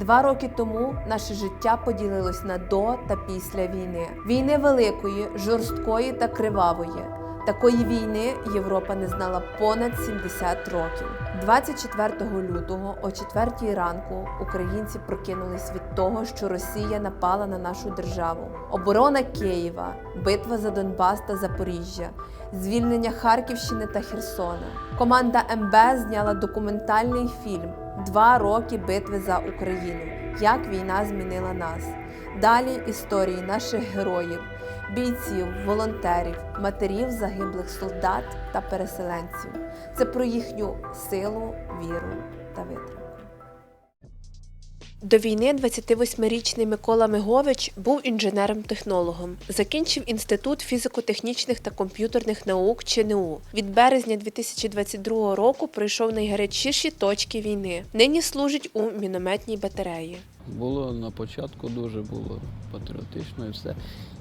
Два роки тому наше життя поділилось на до та після війни. Війни великої, жорсткої та кривавої. Такої війни Європа не знала понад 70 років. 24 лютого о 4 ранку українці прокинулись від того, що Росія напала на нашу державу. Оборона Києва, битва за Донбас та Запоріжжя, звільнення Харківщини та Херсона. Команда МБ зняла документальний фільм Два роки битви за Україну. Як війна змінила нас. Далі історії наших героїв, бійців, волонтерів, матерів загиблих солдат та переселенців. Це про їхню силу, віру та витримку. До війни 28-річний Микола Мигович був інженером-технологом. Закінчив інститут фізико-технічних та комп'ютерних наук ЧНУ. Від березня 2022 року пройшов найгарячіші точки війни. Нині служить у мінометній батареї. Було на початку дуже було патріотично і все.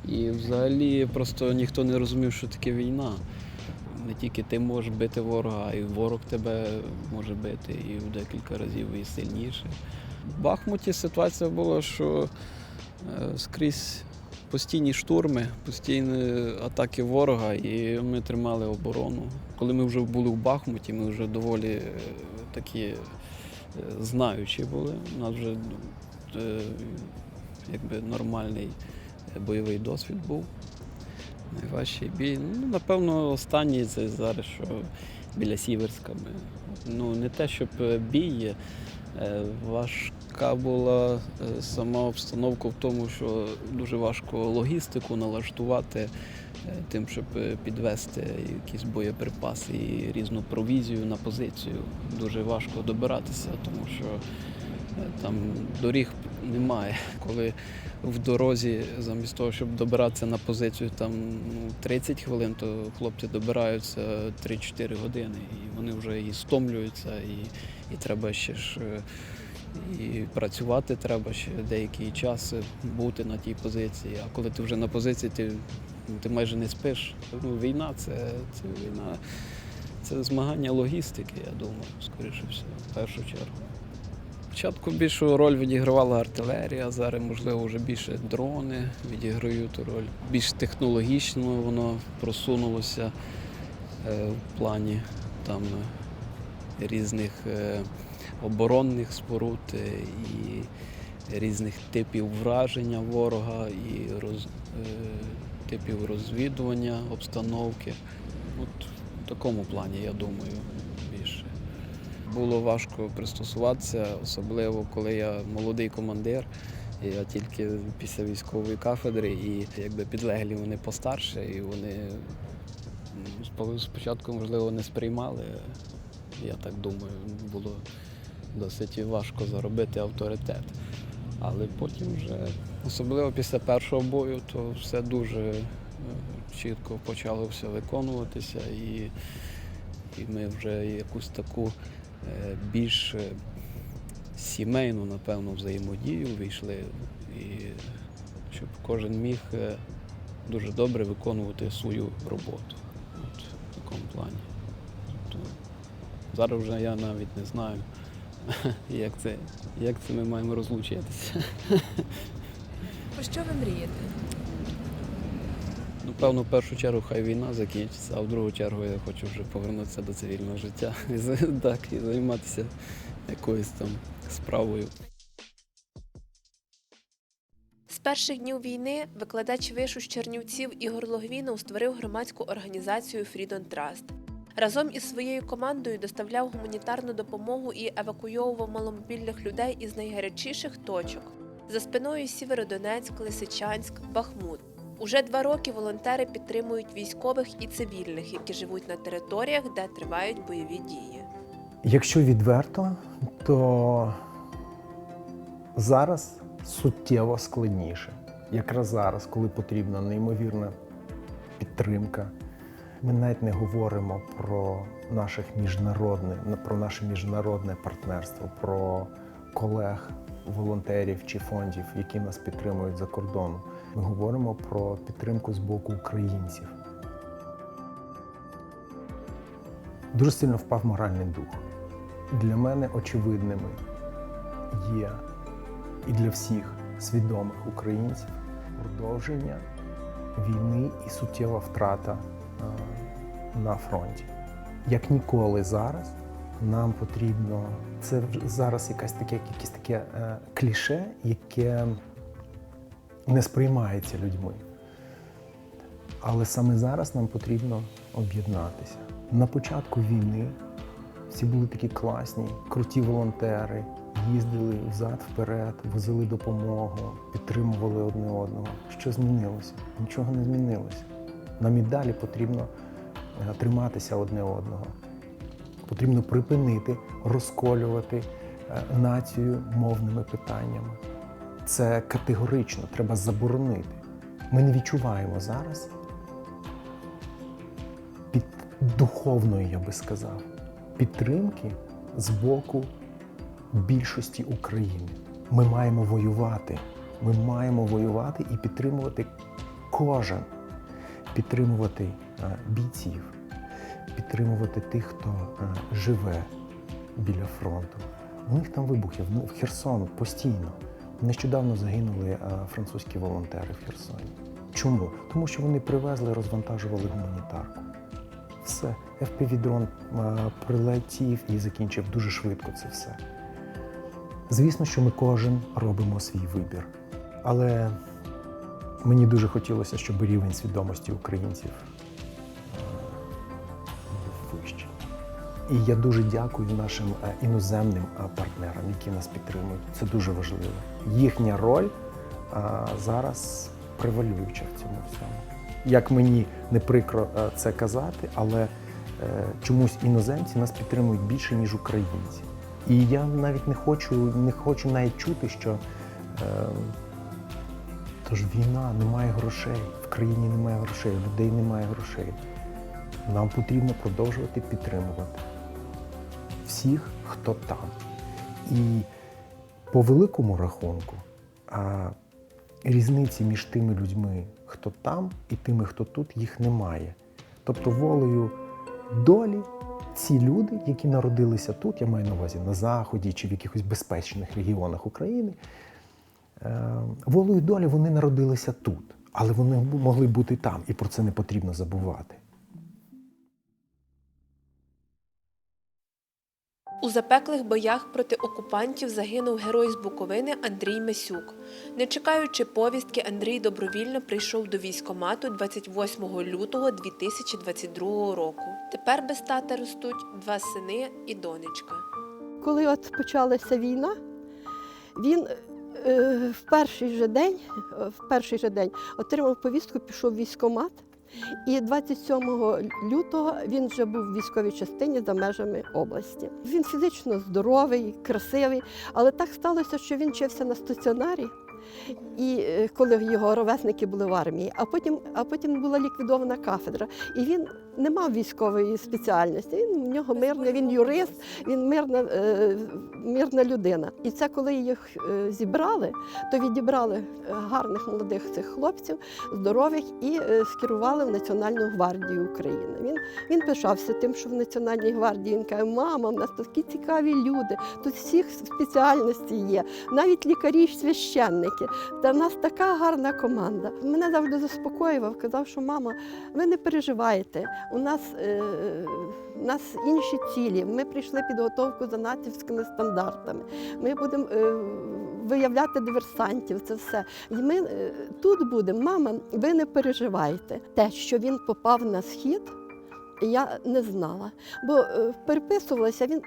І взагалі просто ніхто не розумів, що таке війна. Не тільки ти можеш бити ворога, й ворог тебе може бити і в декілька разів і сильніше. В Бахмуті ситуація була, що е, скрізь постійні штурми, постійні атаки ворога, і ми тримали оборону. Коли ми вже були в Бахмуті, ми вже доволі е, такі е, знаючі були. У нас вже якби нормальний бойовий досвід був. Найважчий бій. Ну, напевно, останній це зараз, що біля Сіверська. Ну, не те, щоб бій, е, важка була е, сама обстановка в тому, що дуже важко логістику налаштувати е, тим, щоб е, підвести якісь боєприпаси і різну провізію на позицію. Дуже важко добиратися, тому що там доріг немає. Коли в дорозі, замість того, щоб добиратися на позицію там ну, 30 хвилин, то хлопці добираються 3-4 години. І вони вже і стомлюються, і, і треба ще ж і працювати треба ще деякий час бути на тій позиції. А коли ти вже на позиції, ти, ти майже не спиш. Ну, війна це, це війна. Це змагання логістики, я думаю, скоріше всього, в першу чергу. Спочатку більшу роль відігравала артилерія, зараз, можливо, вже більше дрони відіграють роль. Більш технологічно воно просунулося е, в плані там е, різних е, оборонних споруд е, і різних типів враження ворога і роз, е, типів розвідування обстановки. От в такому плані, я думаю, більше. Було важко пристосуватися, особливо коли я молодий командир. Я тільки після військової кафедри, і якби підлеглі вони постарше, і вони спочатку, можливо, не сприймали. Я так думаю, було досить важко заробити авторитет. Але потім вже, особливо після першого бою, то все дуже е, чітко почало все виконуватися, і, і ми вже якусь таку е, більш е, сімейну, напевно, взаємодію вийшли, і щоб кожен міг дуже добре виконувати свою роботу. От, в такому плані. Зараз вже я навіть не знаю, як це, як це ми маємо розлучитися. Про що ви мрієте? Ну, певно, в першу чергу хай війна закінчиться, а в другу чергу я хочу вже повернутися до цивільного життя і, так, і займатися якоюсь там справою. З перших днів війни викладач вишу з Чернівців Ігор Логвінов створив громадську організацію Freedom Trust. Разом із своєю командою доставляв гуманітарну допомогу і евакуйовував маломобільних людей із найгарячіших точок. За спиною Сєвєродонецьк, Лисичанськ, Бахмут. Уже два роки волонтери підтримують військових і цивільних, які живуть на територіях, де тривають бойові дії. Якщо відверто, то зараз суттєво складніше. Якраз зараз, коли потрібна неймовірна підтримка. Ми навіть не говоримо про наших міжнародне, про наше міжнародне партнерство, про колег, волонтерів чи фондів, які нас підтримують за кордоном. Ми говоримо про підтримку з боку українців. Дуже сильно впав моральний дух. Для мене очевидними є і для всіх свідомих українців продовження війни і суттєва втрата на фронті. Як ніколи зараз нам потрібно це зараз якась таке, якесь таке е, кліше, яке не сприймається людьми. Але саме зараз нам потрібно об'єднатися. На початку війни всі були такі класні, круті волонтери, їздили взад-вперед, возили допомогу, підтримували одне одного. Що змінилося? Нічого не змінилося. Нам і далі потрібно е, триматися одне одного. Потрібно припинити розколювати е, націю мовними питаннями. Це категорично треба заборонити. Ми не відчуваємо зараз під духовної, я би сказав, підтримки з боку більшості України. Ми маємо воювати. Ми маємо воювати і підтримувати кожен, підтримувати е, бійців, підтримувати тих, хто е, живе біля фронту. У них там вибухи, в в Херсон постійно. Нещодавно загинули е, французькі волонтери в Херсоні. Чому? Тому що вони привезли, розвантажували гуманітарку. Все, FPV-дрон прилетів і закінчив дуже швидко це все. Звісно, що ми кожен робимо свій вибір. Але мені дуже хотілося, щоб рівень свідомості українців е, був вищий. І я дуже дякую нашим е, іноземним е, партнерам, які нас підтримують. Це дуже важливо. Їхня роль е, зараз превалююча в цьому всьому. Як мені не прикро е, це казати, але е, чомусь іноземці нас підтримують більше, ніж українці. І я навіть не хочу, не хочу навіть чути, що е, тож війна, немає грошей, в країні немає грошей, у людей немає грошей. Нам потрібно продовжувати підтримувати всіх, хто там. І по великому рахунку а, різниці між тими людьми, хто там, і тими, хто тут, їх немає. Тобто волею долі ці люди, які народилися тут, я маю на увазі на Заході чи в якихось безпечних регіонах України, волею долі вони народилися тут, але вони могли бути там, і про це не потрібно забувати. У запеклих боях проти окупантів загинув герой з Буковини Андрій Месюк. Не чекаючи повістки, Андрій добровільно прийшов до військомату 28 лютого 2022 року. Тепер без тата ростуть два сини і донечка. Коли от почалася війна, він е, в перший же день, е, в перший же день отримав повістку, пішов в військкомат. І 27 лютого він вже був в військовій частині за межами області. Він фізично здоровий, красивий, але так сталося, що він вчився на стаціонарі. І е, коли його ровесники були в армії, а потім, а потім була ліквідована кафедра. І він не мав військової спеціальності. Він в нього мирний, він юрист, він мирна, е, мирна людина. І це коли їх е, зібрали, то відібрали е, гарних молодих цих хлопців, здорових, і скерували в Національну гвардію України. Він, він пишався тим, що в Національній гвардії він каже, мама, в нас такі цікаві люди, тут всіх спеціальностей є, навіть лікарі, священники. Та в нас така гарна команда. Мене завжди заспокоював, казав, що мама, ви не переживайте. У нас, е, у нас інші цілі. Ми прийшли підготовку за натівськими стандартами. Ми будемо е, виявляти диверсантів. Це все. І ми е, тут будемо. Мама, ви не переживайте. Те, що він попав на схід, я не знала. Бо е, переписувалася він.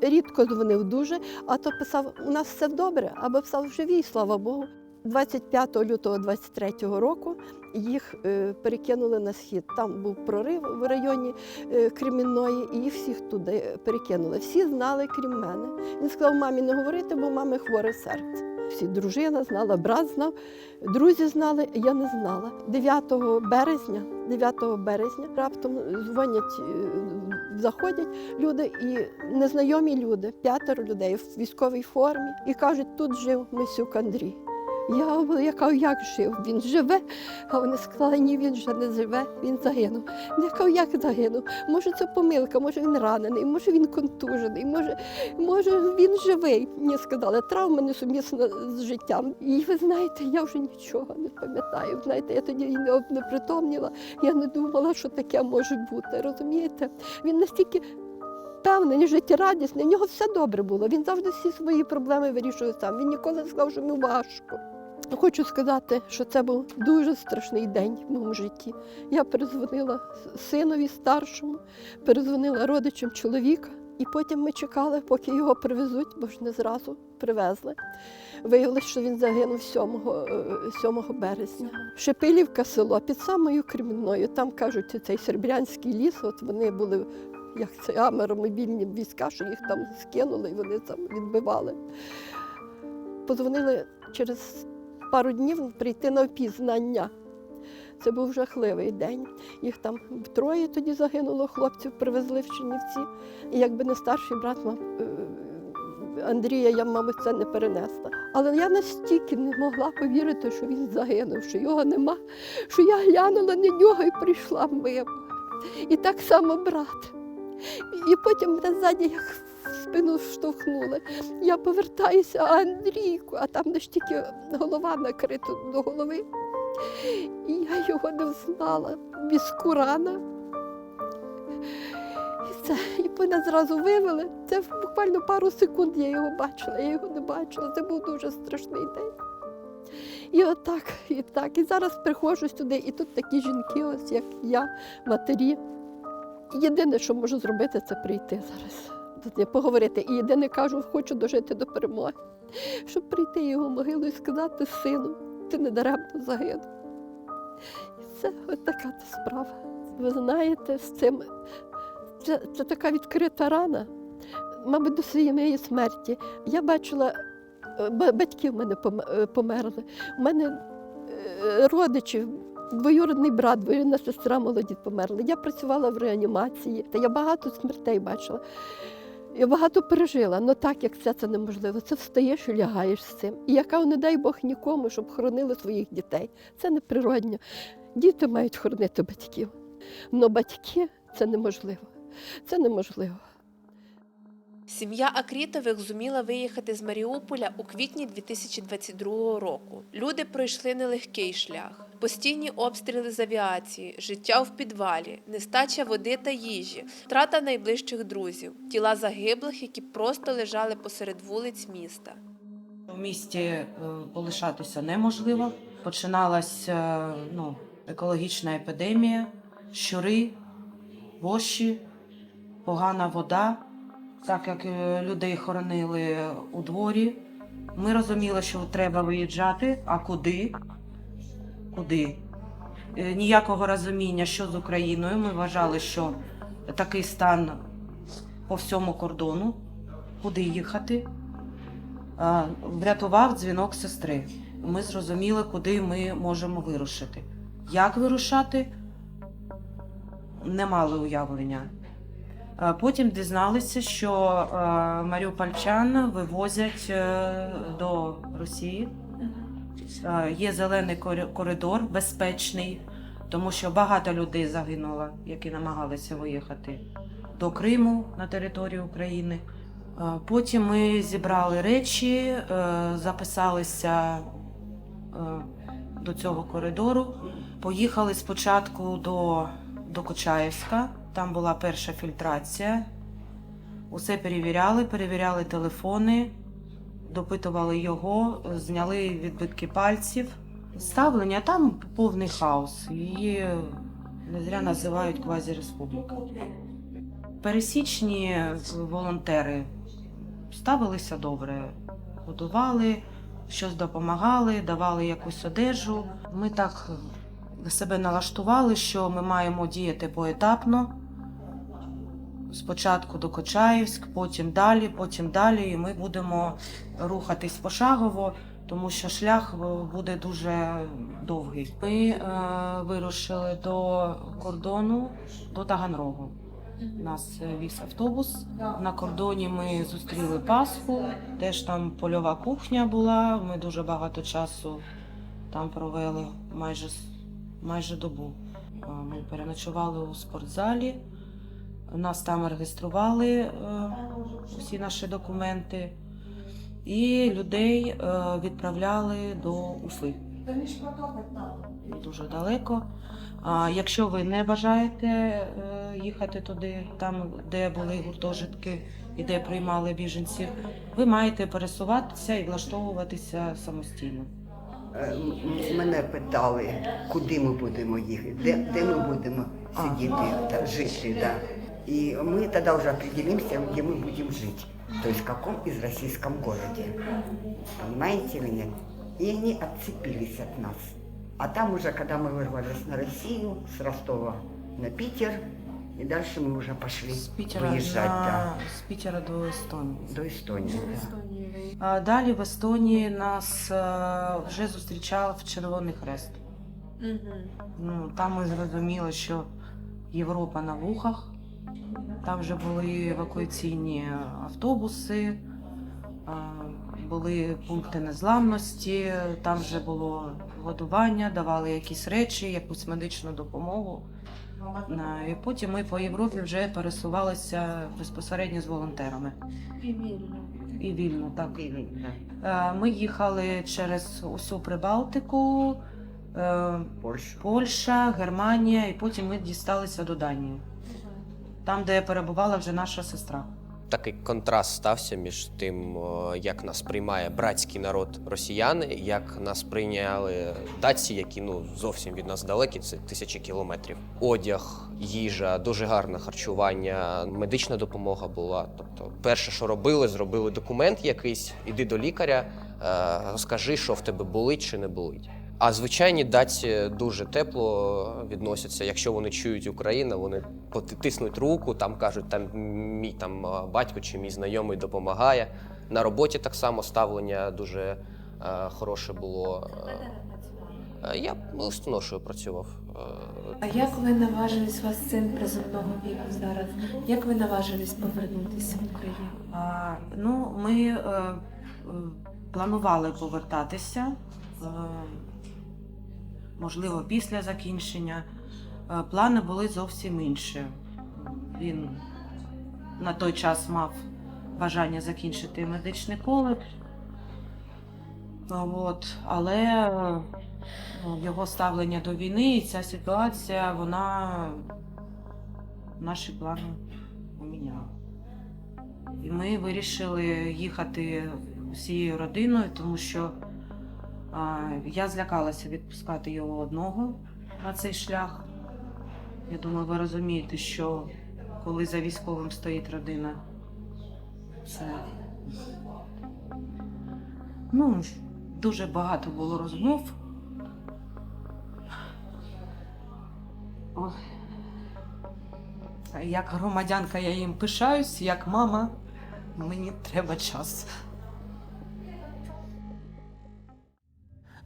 Рідко дзвонив дуже, а то писав: у нас все добре, або писав живі, слава Богу. 25 лютого 23 року їх е, перекинули на схід. Там був прорив в районі е, Кремінної, і їх всіх туди перекинули. Всі знали, крім мене. Він сказав, мамі не говорити, бо мами хворе серце. Всі дружина знала, брат знав, друзі знали, я не знала. 9 березня, 9 березня раптом дзвонять, е, заходять люди і незнайомі люди, п'ятеро людей в військовій формі, і кажуть, тут жив Мисюк Андрій. Я, я як жив? Він живе. А вони сказали, ні, він вже не живе, він загинув. Я кажу, як загинув? Може, це помилка, може він ранений, може він контужений, може, може він живий. Мені сказали, травма несумісна з життям. І ви знаєте, я вже нічого не пам'ятаю. Знаєте, я тоді не, не притомніла, я не думала, що таке може бути. Розумієте? Він настільки впевнений, життєрадісний, в нього все добре було. Він завжди всі свої проблеми вирішує сам. Він ніколи не сказав, що йому важко. Хочу сказати, що це був дуже страшний день в моєму житті. Я перезвонила синові старшому, перезвонила родичам чоловіка, і потім ми чекали, поки його привезуть, бо ж не зразу привезли. Виявилось, що він загинув 7, е, 7 березня. Шепилівка село під самою Кремінною. Там кажуть, цей сербрянський ліс, от вони були як це аеромобільні війська, що їх там скинули і вони там відбивали. Позвонили через пару днів прийти на опізнання. Це був жахливий день. Їх там троє тоді загинуло, хлопців привезли в Чернівці. І якби не старший брат е, Андрія, я, мабуть, це не перенесла. Але я настільки не могла повірити, що він загинув, що його нема, що я глянула на нього і прийшла мимо. І так само брат. І потім мене як спину штовхнули. Я повертаюся, а Андрійку, а там де ж тільки голова накрита до голови. І я його не взнала. Візку рана. І це, і мене зразу вивели. Це буквально пару секунд я його бачила, я його не бачила. Це був дуже страшний день. І отак, і так. І зараз приходжу сюди, і тут такі жінки, ось як я, матері. Єдине, що можу зробити, це прийти зараз. Поговорити. І єдине кажу, хочу дожити до перемоги, щоб прийти його могилу і сказати сину, ти не даремно загинув. І це така справа. Ви знаєте, з цим це, це така відкрита рана, мабуть, до своєї смерті. Я бачила, е, батьки в мене е, померли. У мене е, родичі, двоюродний брат, двоюродна сестра молоді померли. Я працювала в реанімації, та я багато смертей бачила. Я багато пережила, але так як це, це неможливо. Це встаєш і лягаєш з цим. І яка, не дай Бог нікому, щоб хоронили своїх дітей. Це неприродньо. Діти мають хоронити батьків. Але батьки це неможливо. Це неможливо. Сім'я Акрітових зуміла виїхати з Маріуполя у квітні 2022 року. Люди пройшли нелегкий шлях: постійні обстріли з авіації, життя в підвалі, нестача води та їжі, втрата найближчих друзів, тіла загиблих, які просто лежали посеред вулиць міста. В місті е, полишатися неможливо. Починалася е, ну, екологічна епідемія, щури, воші, погана вода. Так як е, людей хоронили у дворі, ми розуміли, що треба виїжджати. А куди? Куди? Е, Ніякого розуміння, що з Україною. Ми вважали, що такий стан по всьому кордону. Куди їхати? Врятував дзвінок сестри. Ми зрозуміли, куди ми можемо вирушити. Як вирушати? Не мали уявлення. А Потім дізналися, що е, маріупольчан вивозять е, до Росії. Е, Є зелений коридор, безпечний, тому що багато людей загинуло, які намагалися виїхати до Криму на територію України. Е, Потім ми зібрали речі, е, записалися е, до цього коридору. Поїхали спочатку до, до Кочаївська, там була перша фільтрація. Усе перевіряли, перевіряли телефони, допитували його, зняли відбитки пальців. Ставлення там повний хаос. Її не зря називають квазіреспубліка. Пересічні волонтери ставилися добре, годували, щось допомагали, давали якусь одежу. Ми так себе налаштували, що ми маємо діяти поетапно. Спочатку до Кочаївськ, потім далі, потім далі, і ми будемо рухатись пошагово, тому що шлях е, буде дуже довгий. Ми е, вирушили до кордону, до Таганрогу. Нас е, віз автобус. На кордоні ми зустріли Пасху, теж там польова кухня була. Ми дуже багато часу там провели, майже, майже добу. Е, Ми переночували у спортзалі. Нас там реєстрували е, усі наші документи, і людей е, відправляли до Уфи. Дуже далеко. А якщо ви не бажаєте е, їхати туди, там де були гуртожитки і де приймали біженців, ви маєте пересуватися і влаштовуватися самостійно. Е, Мене питали, куди ми будемо їхати, де, де ми будемо сидіти, та, жити. Да. И мы тогда уже определимся, где мы будем жить. То есть в каком из российском городе. Понимаете или нет? И они отцепились от нас. А там уже, когда мы вырвались на Россию, с Ростова на Питер, и дальше мы уже пошли З Пітера, выезжать на, з Пітера до Естонії. да, до Эстонии. Да. А далі в Естонії нас е, вже зустрічав Червоний Хрест. Ну, там ми зрозуміли, що Європа на вухах. Там вже були евакуаційні автобуси, були пункти незламності, там вже було годування, давали якісь речі, якусь медичну допомогу. І потім ми по Європі вже пересувалися безпосередньо з волонтерами. І вільно, так. И, да, Е, Ми їхали через усю Прибалтику, е, Польшу. Польща, Германія, і потім ми дісталися до Данії, там, де перебувала вже наша сестра. Такий контраст стався між тим, як нас приймає братський народ росіяни, як нас прийняли датці, які ну зовсім від нас далекі, це тисячі кілометрів. Одяг, їжа, дуже гарне харчування, медична допомога була. Тобто, перше, що робили, зробили документ якийсь, іди до лікаря, е, розкажи, що в тебе болить чи не болить. А звичайні датці дуже тепло відносяться. Якщо вони чують Україну, вони потиснуть руку, там кажуть, там мій там батько чи мій знайомий допомагає. На роботі так само ставлення дуже е, хороше було. Е, Я листоношою працював. Е, А як ви наважились у вас син призовного віку зараз? Як ви наважились повернутися в Україну? А, ну, ми е, е, планували повертатися, е, можливо, після закінчення. Е, плани були зовсім інші. Він на той час мав бажання закінчити медичний коледж. От, але ну, його ставлення до війни і ця ситуація, вона наші плани поміняла. І ми вирішили їхати всією родиною, тому що я злякалася відпускати його одного на цей шлях. Я думаю, ви розумієте, що коли за військовим стоїть родина, це ну, дуже багато було розмов. Ой. Як громадянка я їм пишаюсь, як мама, мені треба час.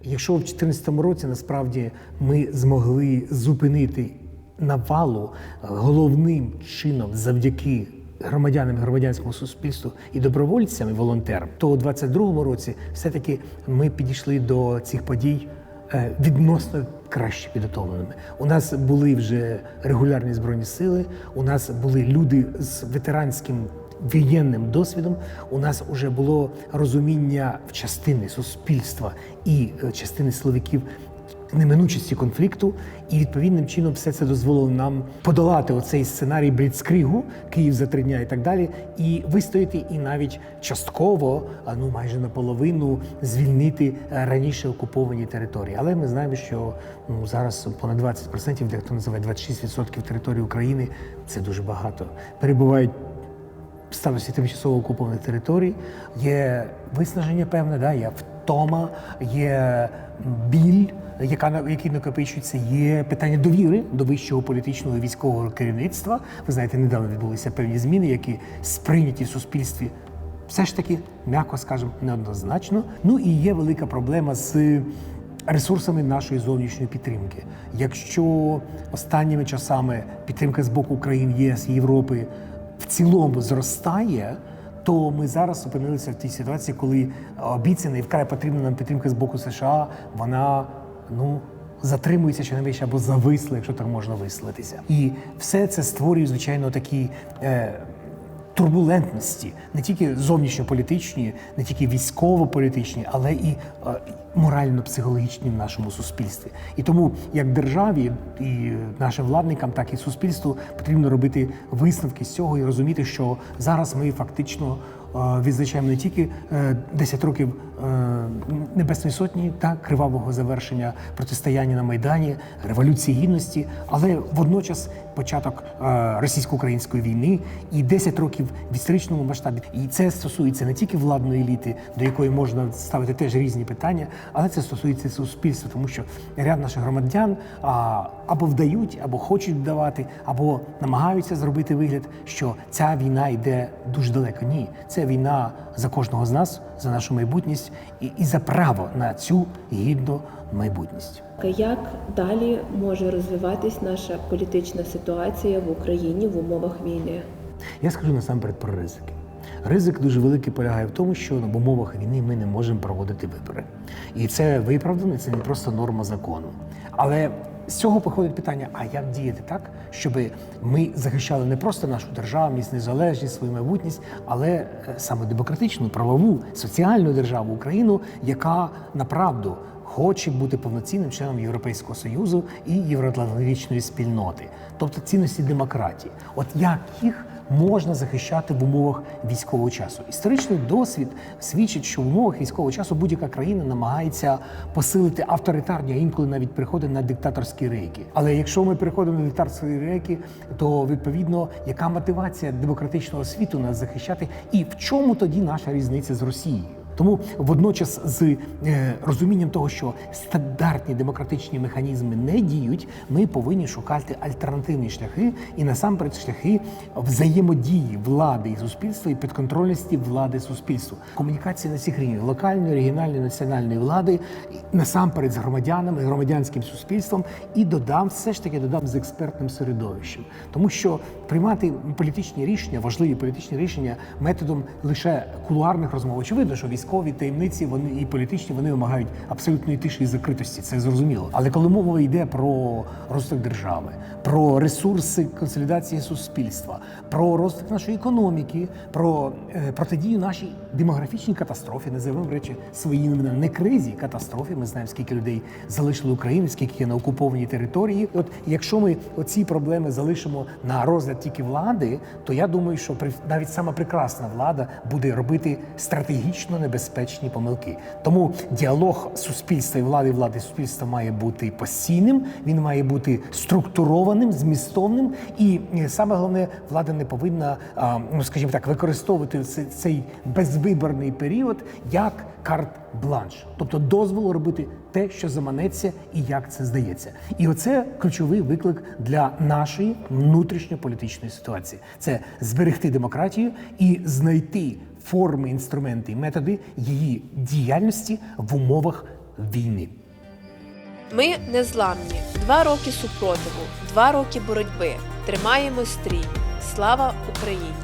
Якщо в 2014 році насправді ми змогли зупинити навалу е, головним чином завдяки громадянам, громадянському суспільству і добровольцям, і волонтерам, то у 2022 році все-таки ми підійшли до цих подій е, відносно краще підготовленими. У нас були вже регулярні збройні сили, у нас були люди з ветеранським воєнним досвідом у нас вже було розуміння в частини суспільства і е, частини силовиків неминучості конфлікту, і відповідним чином все це дозволило нам подолати оцей сценарій Бліцкригу, Київ за три дня і так далі, і вистояти, і навіть частково, а ну майже наполовину, звільнити е, раніше окуповані території. Але ми знаємо, що ну зараз понад 20%, дехто називає 26% території України. Це дуже багато. Перебувають статусі тимчасово окупованих територій, є виснаження певне, да, є втома, є біль, яка який накопичується, є питання довіри до вищого політичного військового керівництва. Ви знаєте, недавно відбулися певні зміни, які сприйняті в суспільстві все ж таки, м'яко скажемо, неоднозначно. Ну і є велика проблема з ресурсами нашої зовнішньої підтримки. Якщо останніми часами підтримка з боку країн ЄС Європи в цілому зростає, то ми зараз опинилися в тій ситуації, коли обіцяна і вкрай потрібна нам підтримка з боку США, вона ну. Затримується щонайменше або зависла, якщо так можна висловитися. І все це створює, звичайно, такі е, турбулентності, не тільки зовнішньополітичні, не тільки військово-політичні, але і е, морально-психологічні в нашому суспільстві. І тому як державі і нашим владникам, так і суспільству потрібно робити висновки з цього і розуміти, що зараз ми фактично е, відзначаємо не тільки е, 10 років е, Небесної Сотні та кривавого завершення протистояння на Майдані, Революції Гідності, але водночас початок е, російсько-української війни і 10 років в історичному масштабі. І це стосується не тільки владної еліти, до якої можна ставити теж різні питання, але це стосується суспільства, тому що ряд наших громадян або вдають, або хочуть вдавати, або намагаються зробити вигляд, що ця війна йде дуже далеко. Ні, це війна за кожного з нас, за нашу майбутність і, і за право на цю гідну майбутність. Як далі може розвиватись наша політична ситуація в Україні в умовах війни? Я скажу насамперед про ризики. Ризик дуже великий полягає в тому, що в умовах війни ми не можемо проводити вибори. І це виправдано, це не просто норма закону. Але з цього походить питання: а як діяти так, щоб ми захищали не просто нашу державність, незалежність, свою майбутність, але е, саме демократичну, правову, соціальну державу Україну, яка направду хоче бути повноцінним членом Європейського союзу і євроатлантичної спільноти, тобто цінності демократії. От як їх можна захищати в умовах військового часу? Історичний досвід свідчить, що в умовах військового часу будь-яка країна намагається посилити авторитарні, а інколи навіть приходить на диктаторські рейки. Але якщо ми переходимо на диктаторські рейки, то відповідно яка мотивація демократичного світу нас захищати, і в чому тоді наша різниця з Росією? Тому водночас з е, розумінням того, що стандартні демократичні механізми не діють, ми повинні шукати альтернативні шляхи і насамперед шляхи взаємодії влади і суспільства і підконтрольності влади суспільству. Комунікація на всіх рівнях локальної, регіональної, національної влади насамперед з громадянами, громадянським суспільством, і додам все ж таки додам з експертним середовищем, тому що приймати політичні рішення, важливі політичні рішення методом лише кулуарних розмов. Очевидно, що військові таємниці вони і політичні вони вимагають абсолютної тиші і закритості. Це зрозуміло. Але коли мова йде про розвиток держави, про ресурси консолідації суспільства, про розвиток нашої економіки, про е, протидію нашій демографічній катастрофі, називаємо речі своїми не кризі, катастрофі. Ми знаємо, скільки людей залишили Україну, скільки є на окупованій території. От якщо ми оці проблеми залишимо на розгляд тільки влади, то я думаю, що навіть сама прекрасна влада буде робити стратегічно небезпечні помилки. Тому діалог суспільства і влади, влади суспільства має бути постійним, він має бути структурованим, змістовним, і е, саме головне, влада не повинна, ну скажімо так, використовувати цей, безвиборний період як карт-бланш, тобто дозволу робити те, що заманеться, і як це здається. І оце ключовий виклик для нашої внутрішньополітичної ситуації: це зберегти демократію і знайти форми, інструменти і методи її діяльності в умовах війни. Ми незламні. Два роки супротиву, два роки боротьби. Тримаємо стрій. Слава Україні!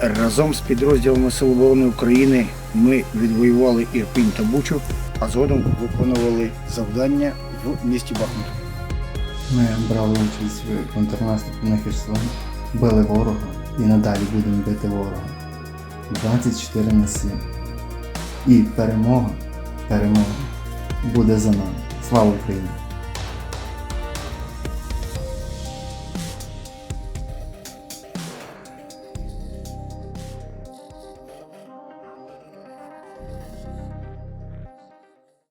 Разом з підрозділами Сил оборони України ми відвоювали Ірпінь та Бучу, а згодом виконували завдання в місті Бахмут. Ми брали участь в контрнаступі на Херсон, били ворога і надалі будемо бити ворога 24 на 7. І перемога, перемога буде за нами. Слава Україні!